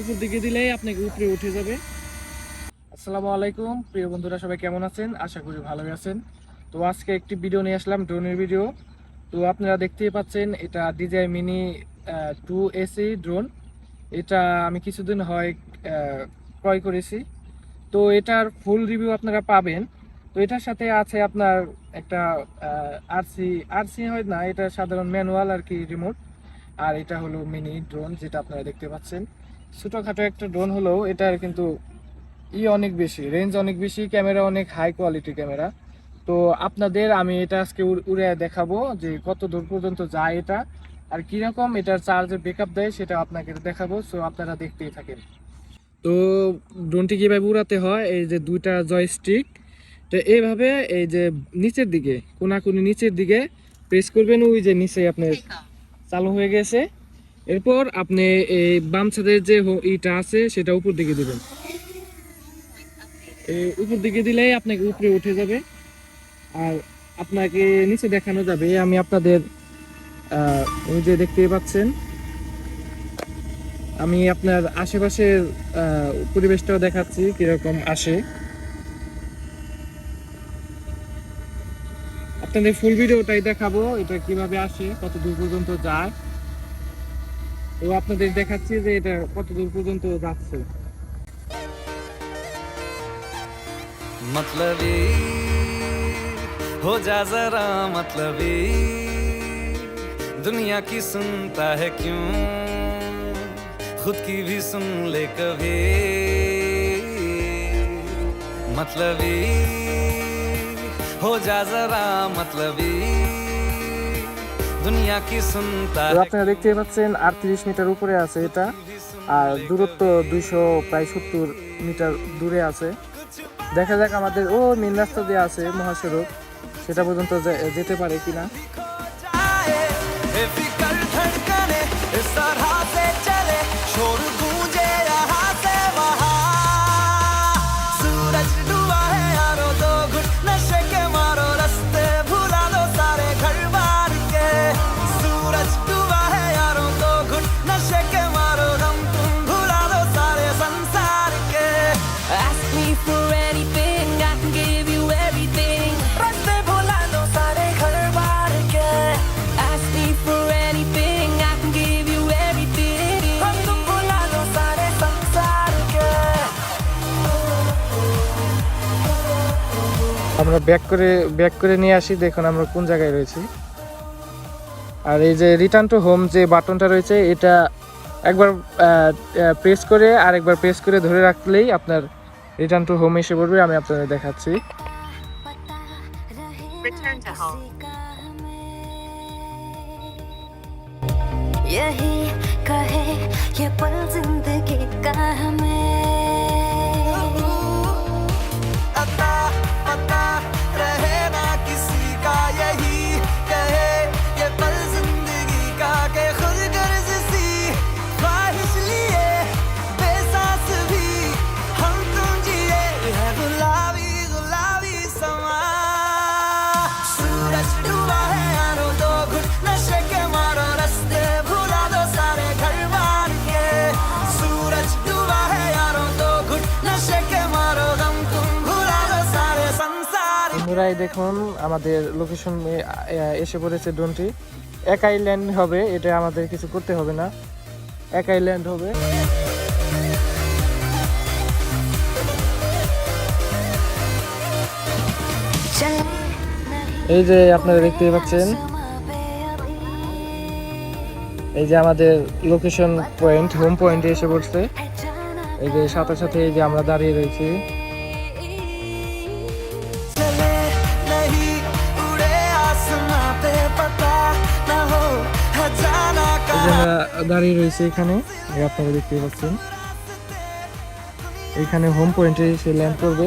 উপর দিকে দিলেই আপনাকে উপরে উঠে যাবে। আসসালামু আলাইকুম, প্রিয় বন্ধুরা, সবাই কেমন আছেন? আশা করি ভালোই আছেন। তো আজকে একটি ভিডিও নিয়ে আসলাম, ড্রোনের ভিডিও তো আপনারা দেখতেই পাচ্ছেন, এটা DJI mini two SE drone এটা আমি কিছুদিন হয় ক্রয় করেছি। তো এটার ফুল রিভিউ আপনারা পাবেন। তো এটার সাথে আছে আপনার একটা আরসি আরসি হয় না, এটা সাধারণ ম্যানুয়াল আর কি রিমোট আর এটা হলো মিনি ড্রোন যেটা আপনারা দেখতে পাচ্ছেন। ছোটোখাটো একটা ড্রোন হলেও এটার কিন্তু ই অনেক বেশি রেঞ্জ অনেক বেশি ক্যামেরা অনেক হাই কোয়ালিটি ক্যামেরা তো আপনাদের আমি এটা আজকে উড়- দেখাবো যে কত দূর পর্যন্ত যায় এটা আর কীরকম এটার চার্জের ব্যাকআপ দেয় সেটা আপনাকে দেখাবো সো আপনারা দেখতেই থাকেন। তো ড্রোনটি কীভাবে উড়াতে হয় এই যে দুইটা জয়স্টিক তো এইভাবে এই যে নিচের দিকে কোনাকুনি নিচের দিকে প্রেস করবেন ওই যে নিচে আপনার চালু হয়ে গেছে। এরপর আপনি এই বাম ছাদের যে ইটা আছে, সেটা উপর দিকে দিবেন। উপর দিকে দিলেই আপনাকে উপরে উঠে যাবে। আর আপনাকে নিচে দেখানো যাবে। আমি আপনাদের ওই যে দেখতেই পাচ্ছেন। আমি আপনার আশেপাশের পরিবেশটাও দেখাচ্ছি, কীরকম আসে। আপনাদের ফুল ভিডিওটাই দেখাবো, এটা কীভাবে আসে কত দূর পর্যন্ত যায়। তো আপনাদের দেখাচ্ছি যে এটা কত দূর পর্যন্ত যাচ্ছে मतलबी हो जा जरा मतलबी दुनिया की सुनता है क्यों खुद की भी सुन ले कभी मतलबी हो जा जरा मतलबी আপনারা দেখতে পাচ্ছেন আটত্রিশ মিটার উপরে আছে এটা আর দূরত্ব দুইশো প্রায় সত্তর মিটার দূরে আছে। দেখা যাক আমাদের ও মেন রাস্তা দিয়ে আছে মহাসড়ক সেটা পর্যন্ত যেতে পারে কিনা। আমরা ব্যাক করে ব্যাক করে নিয়ে আসি দেখুন আমরা কোন জায়গায় রয়েছি আর এই যে রিটার্ন টু হোম যে বাটনটা রয়েছে এটা একবার প্রেস করে আর একবার প্রেস করে ধরে রাখলেই আপনার রিটার্ন টু হোম এসে পড়বে আমি আপনাদের দেখাচ্ছি Return to home. यही कहे ये पल जिंदगी का हमें বন্ধুরা এই দেখুন, আমাদের লোকেশন এসে পড়েছে ড্রোনটি। এক আইল্যান্ড হবে, এটা আমাদের কিছু করতে হবে না। এক আইল্যান্ড হবে। এই যে আপনারা দেখতে পাচ্ছেন, এই যে আমাদের লোকেশন পয়েন্ট হোম পয়েন্টে এসে পড়ছে। এই যে সাথে সাথে এই যে আমরা দাঁড়িয়ে রয়েছি। যারা দাঁড়িয়ে রয়েছে এখানে আপনারা দেখতে পাচ্ছেন। এখানে হোম পয়েন্টে সে ল্যান্ড করবে।